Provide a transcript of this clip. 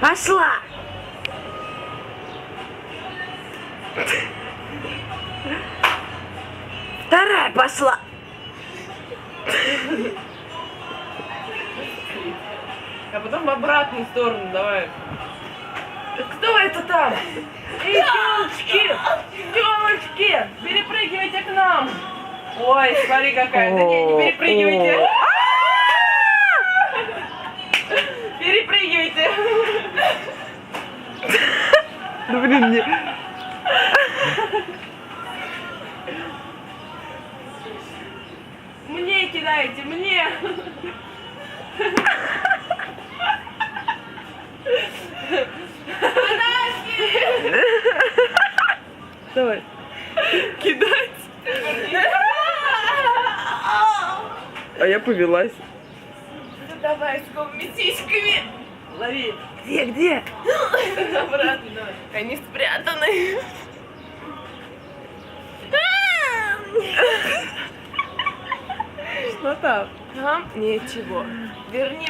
Пошла! Вторая пошла! А потом в обратную сторону давай. Кто это там? Эй, девочки! Девочки! Перепрыгивайте к нам! Ой, смотри какая. Да не, не перепрыгивайте. Ну блин, не... Мне кидайте, мне. Давай. Кидать. А я повелась. Ну давай с сиськами. Лови. Где, где? Обратно давай. Они спрятаны. Что там? Там ничего. Верни